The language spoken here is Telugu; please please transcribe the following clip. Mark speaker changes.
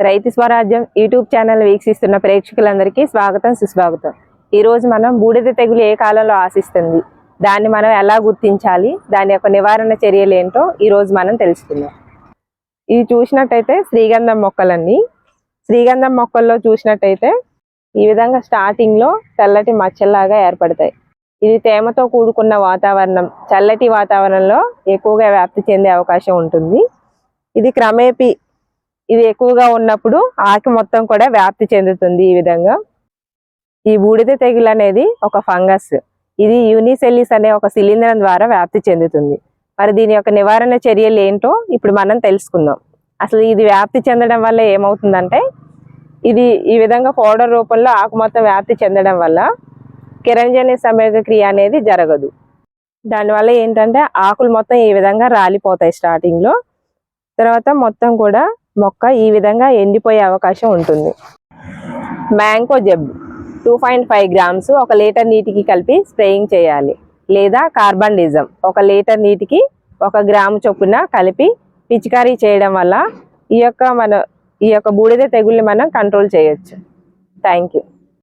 Speaker 1: రైతు స్వరాజ్యం యూట్యూబ్ ఛానల్ వీక్షిస్తున్న ప్రేక్షకులందరికీ స్వాగతం సుస్వాగతం. ఈరోజు మనం బూడిద తెగులు ఏ కాలంలో ఆశిస్తుంది? దాన్ని మనం ఎలా గుర్తించాలి? దాని యొక్క నివారణ చర్యలు ఏంటో ఈ రోజు మనం తెలుసుకుందాం. ఇది చూసినట్టయితే శ్రీగంధం మొక్కలన్నీ. శ్రీగంధం మొక్కల్లో చూసినట్టయితే ఈ విధంగా స్టార్టింగ్లో తెల్లటి మచ్చల్లాగా ఏర్పడతాయి. ఇది తేమతో కూడుకున్న వాతావరణం. చల్లటి వాతావరణంలో ఎక్కువగా వ్యాప్తి చెందే అవకాశం ఉంటుంది. ఇది క్రమేపీ ఇది ఎక్కువగా ఉన్నప్పుడు ఆకు మొత్తం కూడా వ్యాప్తి చెందుతుంది ఈ విధంగా. ఈ బూడిద తెగులు అనేది ఒక ఫంగస్. ఇది యూనిసెల్లిస్ అనే ఒక శిలీంధ్రం ద్వారా వ్యాప్తి చెందుతుంది. మరి దీని యొక్క నివారణ చర్యలు ఏంటో ఇప్పుడు మనం తెలుసుకుందాం. అసలు ఇది వ్యాప్తి చెందడం వల్ల ఏమవుతుందంటే ఇది ఈ విధంగా పౌడర్ రూపంలో ఆకు మొత్తం వ్యాప్తి చెందడం వల్ల కిరంజని సమేత క్రియ అనేది జరగదు. దానివల్ల ఏంటంటే ఆకులు మొత్తం ఈ విధంగా రాలిపోతాయి స్టార్టింగ్లో తర్వాత మొత్తం కూడా మొక్క ఈ విధంగా ఎండిపోయే అవకాశం ఉంటుంది. మ్యాంగో జబ్ టూ పాయింట్ ఫైవ్ గ్రామ్స్ ఒక లీటర్ నీటికి కలిపి స్ప్రేయింగ్ చేయాలి. లేదా కార్బన్ డిజం ఒక లీటర్ నీటికి ఒక గ్రాము చొప్పున కలిపి పిచికారీ చేయడం వల్ల ఈ యొక్క మన ఈ యొక్క బూడిద తెగుల్ని మనం కంట్రోల్ చేయొచ్చు. Thank you.